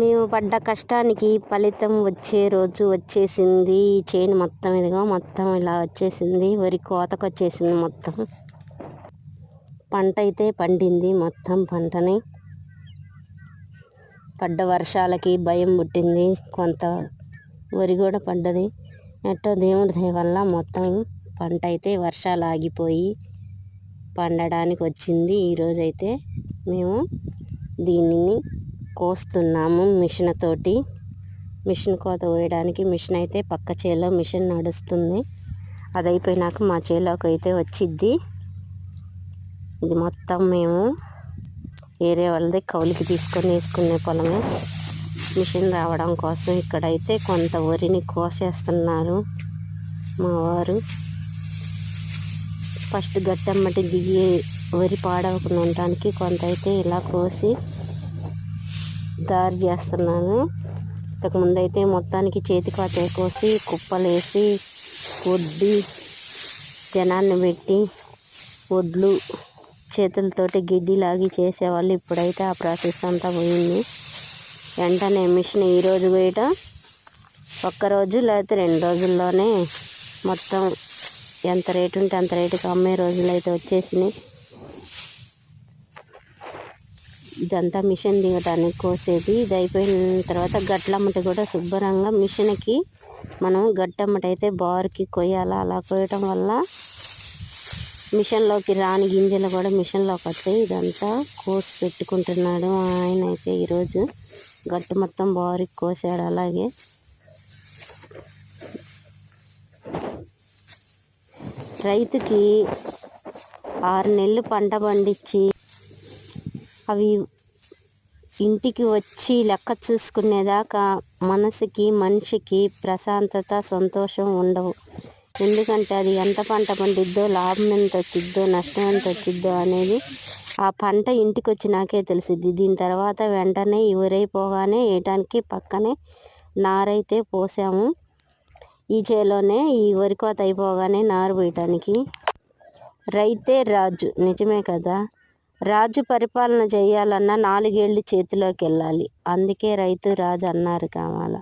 మేము పడ్డ కష్టానికి ఫలితం వచ్చే రోజు వచ్చేసింది. ఈ చేను మొత్తం ఇదిగో మొత్తం ఇలా వచ్చేసింది. వరి కోతకు వచ్చేసింది మొత్తం. పంట అయితే పండింది మొత్తం పంటని. పడ్డ వర్షాలకి భయం పుట్టింది. కొంత వరి కూడా పడ్డది. ఎట్టో దేవుడి దయ వల్ల మొత్తం పంట అయితే వర్షాలు ఆగిపోయి పండడానికి వచ్చింది. ఈరోజైతే మేము దీనిని కోస్తున్నాము మిషన్ తోటి మిషన్ కోత వేయడానికి మిషన్ అయితే పక్క చేలో మిషన్ నడుస్తుంది. అది అయిపోయినాక మా చేలోకి అయితే వచ్చిద్ది. ఇది మొత్తం మేము వేరే వాళ్ళది కౌలికి తీసుకొని వేసుకునే పొలమే. మిషన్ రావడం కోసం ఇక్కడైతే కొంత వరిని కోసేస్తున్నారు మా వారు. ఫస్ట్ గట్టమ్మటి దిగి వరి పాడవకుండా ఉండడానికి కొంత అయితే ఇలా కోసి తయారు చేస్తున్నాను. ఇంతకుముందు అయితే మొత్తానికి చేతి కాత కోసి కుప్పలేసి వడ్డి జనాన్ని పెట్టి వడ్లు చేతులతోటి గిడ్డి లాగి చేసేవాళ్ళు ఇప్పుడైతే ఆ ప్రాసెస్ అంతా పోయింది. వెంటనే మిషన్ ఈరోజు వేయటం ఒక్కరోజు లేకపోతే రెండు రోజుల్లోనే మొత్తం ఎంత రేటు ఉంటే అంత రేటుకి అమ్మే రోజులు అయితే వచ్చేసినాయి. ఇదంతా మిషన్ దిగటానికి కోసేది. ఇది అయిపోయిన తర్వాత గట్లమ్మట కూడా శుభ్రంగా మిషన్కి మనం గట్టమ్మట అయితే బార్కి కొయ్యాలా. అలా కొయ్యటం వల్ల మిషన్లోకి రాని గింజలు కూడా మిషన్లోకి వస్తాయి. ఇదంతా కోసి పెట్టుకుంటున్నాడు ఆయన అయితే ఈరోజు. గట్టు మొత్తం బారికి కోసాడు అలాగే. రైతుకి ఆరు నెలలు పంట పండించి అవి ఇంటికి వచ్చి లెక్క చూసుకునేదాకా మనసుకి మనిషికి ప్రశాంతత సంతోషం ఉండవు. ఎందుకంటే అది ఎంత పంట పండిద్దో లాభం ఎంత వచ్చిద్దో నష్టం ఎంత వచ్చిద్దో అనేది ఆ పంట ఇంటికి వచ్చినాకే తెలిసిద్ది. దీని తర్వాత వెంటనే ఎవరైపోగానే వేయటానికి పక్కనే నారైతే పోసాము. ఈ చేలోనే ఈ వరి కోత అయిపోగానే నారు పోయటానికి. రైతే రాజు నిజమే కదా? రాజు పరిపాలన చేయాలన్నా నాలుగేళ్ళు చేతిలోకి వెళ్ళాలి అందుకే రైతు రాజు అన్నారు కావాల